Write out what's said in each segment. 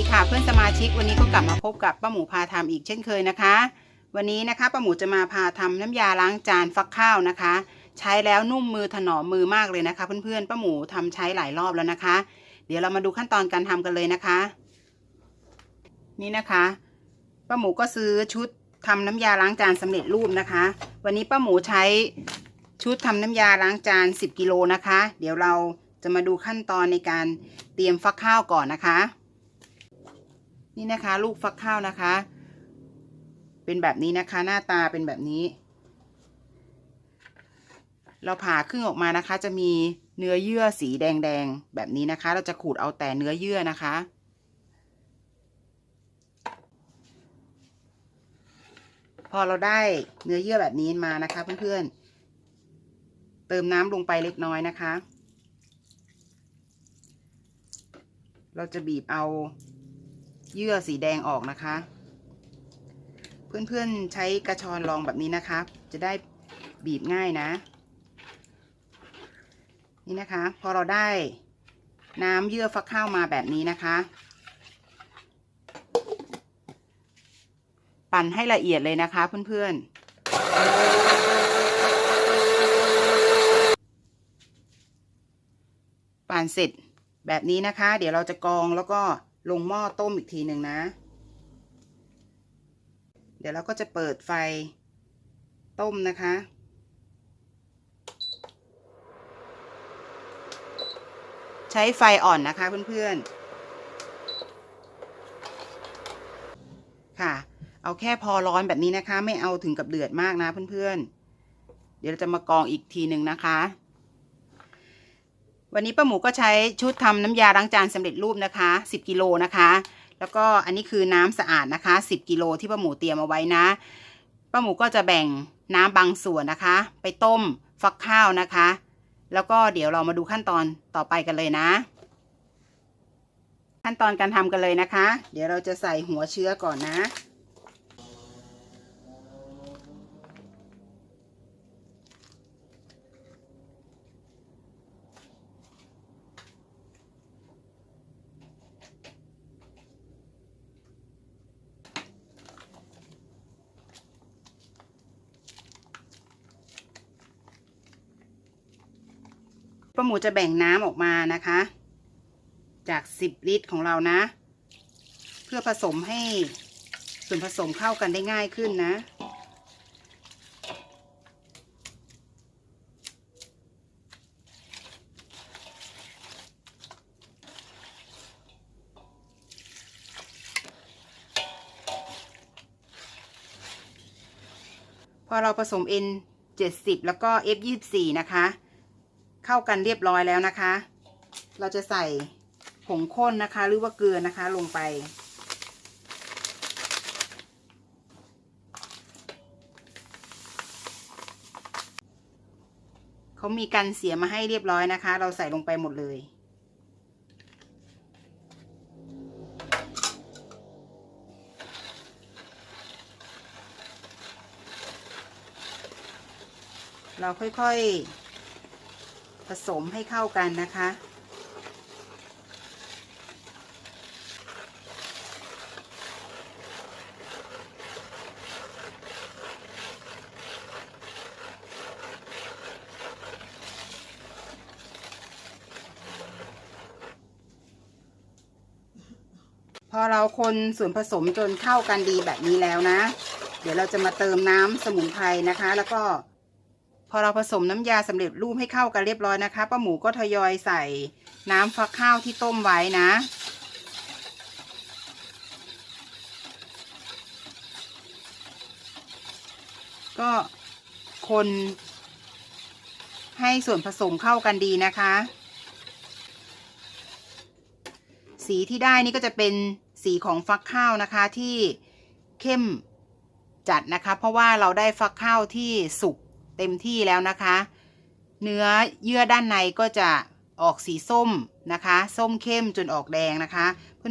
ดีค่ะเพื่อนสมาชิกวันนี้ก็กลับมาพบกับป้าหมูพาทำอีกเช่นเคยนะคะ วันนี้นะคะป้าหมูจะมาพาทำน้ำยาล้างจานฟักข้าวนะคะ ใช้แล้วนุ่มมือถนอมมือมากเลยนะคะ เพื่อนๆป้าหมูทำใช้หลายรอบแล้วนะคะ เดี๋ยวเรามาดูขั้นตอนการทำกันเลยนะคะ นี่นะคะป้าหมูก็ซื้อชุดทำน้ำยาล้างจานสำเร็จรูปนะคะ วันนี้ป้าหมูใช้ชุดทำน้ำยาล้างจาน 10กิโลนะคะ เดี๋ยวเราจะมาดูขั้นตอนในการเตรียมฟักข้าวก่อนนะคะ นี่นะคะลูกฟักข้าวนะคะ เป็นแบบนี้นะคะ หน้าตาเป็นแบบนี้ เราผ่าครึ่งออกมานะคะ จะมีเนื้อเยื่อสีแดงๆแบบนี้นะคะ เราจะขูดเอาแต่เนื้อเยื่อนะคะพอเราได้เนื้อเยื่อแบบนี้มานะคะเพื่อนๆ เติมน้ำลงไปเล็กน้อยนะคะ เราจะบีบเอา เยื่อสีแดงออกนะคะ เพื่อนๆใช้กระชอนรองแบบนี้นะคะ จะได้บีบง่ายนะ นี่นะคะ พอเราได้น้ำเยื่อฟักข้าวมาแบบนี้นะคะ ปั่นให้ละเอียดเลยนะคะเพื่อนๆปั่นเสร็จแบบนี้นะคะ เดี๋ยวเราจะกองแล้วก็ ลงหม้อต้มอีกทีหนึ่งนะ เดี๋ยวเราก็จะเปิดไฟต้มนะคะ ใช้ไฟอ่อนนะคะเพื่อนๆ ค่ะ เอาแค่พอร้อนแบบนี้นะคะ ไม่เอาถึงกับเดือดมากนะเพื่อนๆ เดี๋ยวเราจะมากรองอีกทีหนึ่งนะคะ วันนี้ป้าหมูก็ใช้ชุดทำน้ำยาล้างจานสำเร็จรูปนะคะ 10กิโลนะคะ แล้วก็อันนี้คือน้ำสะอาดนะคะ 10กิโลที่ป้าหมูเตรียมเอาไว้นะป้าหมูก็จะแบ่งน้ำบางส่วนนะคะ ไปต้มฟักข้าวนะคะ แล้วก็เดี๋ยวเรามาดูขั้นตอนต่อไปกันเลยนะ ขั้นตอนการทำกันเลยนะคะ เดี๋ยวเราจะใส่หัวเชื้อก่อนนะ ป้าหมูจะแบ่งน้ำออกมานะคะ จาก10ลิตรของเรานะ เพื่อผสมให้ส่วนผสมเข้ากันได้ง่ายขึ้นนะพอเราผสม N 70 แล้วก็ F 24นะคะ เข้ากันเรียบร้อยแล้วนะคะ เราจะใส่ผงข้นนะคะ หรือว่าเกลือนะคะลงไป เขามีกันเสียมาให้เรียบร้อยนะคะ เราใส่ลงไปหมดเลยเราค่อยๆ ผสมให้เข้ากันนะคะ พอเราคนส่วนผสมจนเข้ากันดีแบบนี้แล้วนะ เดี๋ยวเราจะมาเติมน้ำสมุนไพรนะคะ แล้วก็ พอเราผสมน้ำยาสำเร็จรูปให้เข้ากันเรียบร้อยนะคะป้าหมูก็ทยอยใส่น้ำฟักข้าวที่ต้มไว้นะ ก็คนให้ส่วนผสมเข้ากันดีนะคะ สีที่ได้นี่ก็จะเป็นสีของฟักข้าวนะคะที่เข้มจัดนะคะ เพราะว่าเราได้ฟักข้าวที่สุก เต็มที่แล้วนะคะ เนื้อเยื่อด้านในก็จะออกสีส้มนะคะ ส้มเข้มจนออกแดงนะคะ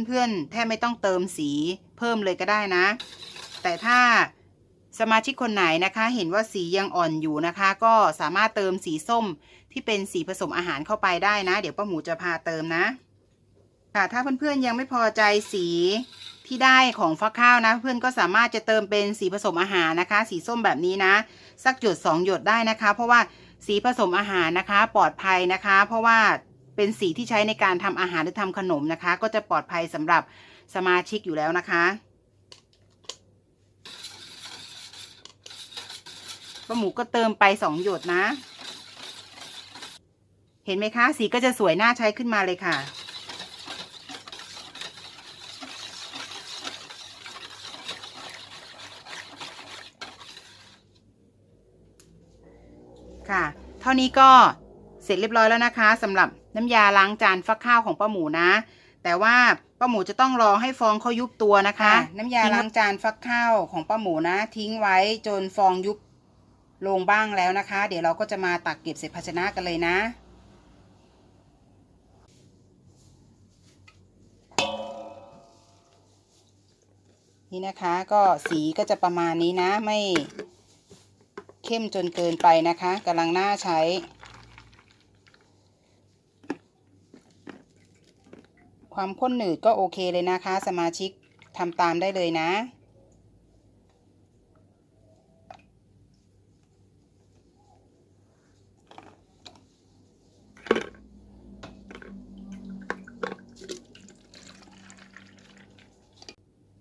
เพื่อนๆ แทบไม่ต้องเติมสีเพิ่มเลยก็ได้นะ แต่ถ้าสมาชิกคนไหนนะคะ เห็นว่าสียังอ่อนอยู่นะคะ ก็สามารถเติมสีส้มที่เป็นสีผสมอาหารเข้าไปได้นะ เดี๋ยวป้าหมูจะพาเติมนะ ค่ะ ถ้าเพื่อนๆยังไม่พอใจสี ที่ได้ของฟักข้าวนะ เพื่อนก็สามารถจะเติมเป็นสีผสมอาหารนะคะ สีส้มแบบนี้นะ สักหยดสองหยดได้นะคะ เพราะว่าสีผสมอาหารนะคะ ปลอดภัยนะคะ เพราะว่าเป็นสีที่ใช้ในการทำอาหารหรือทำขนมนะคะ ก็จะปลอดภัยสำหรับสมาชิกอยู่แล้วนะคะป้าหมูก็เติมไปสองหยดนะ เห็นไหมคะ สีก็จะสวยน่าใช้ขึ้นมาเลยค่ะ ค่ะ เท่านี้ก็เสร็จเรียบร้อยแล้วนะคะสำหรับน้ำยาล้างจานฟักข้าวของป้าหมูนะ แต่ว่าป้าหมูจะต้องรอให้ฟองเขายุบตัวนะคะ น้ำยาล้างจานฟักข้าวของป้าหมูนะ ทิ้งไว้จนฟองยุบลงบ้างแล้วนะคะ เดี๋ยวเราก็จะมาตักเก็บเศษภาชนะกันเลยนะนี่นะคะก็สีก็จะประมาณนี้นะไม่ เข้มจนเกินไปนะคะกำลังน่าใช้ ความข้นหนืดก็โอเคเลยนะคะ สมาชิกทำตามได้เลยนะ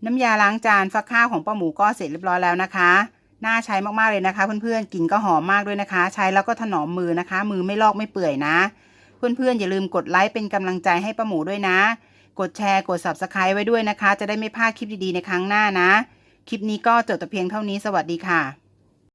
น้ำยาล้างจานฟักข้าวของป้าหมูก็เสร็จเรียบร้อยแล้วนะคะ น่าใช้มากๆเลยนะคะ เพื่อนๆกลิ่นก็หอมมากด้วยนะคะ ใช้แล้วก็ถนอมมือนะคะ มือไม่ลอกไม่เปื่อยนะ เพื่อนๆอย่าลืมกดไลค์เป็นกำลังใจให้ป้าหมูด้วยนะ กดแชร์กด subscribe ไว้ด้วยนะคะ จะได้ไม่พลาดคลิปดีๆในครั้งหน้านะ คลิปนี้ก็จบแต่เพียงเท่านี้สวัสดีค่ะ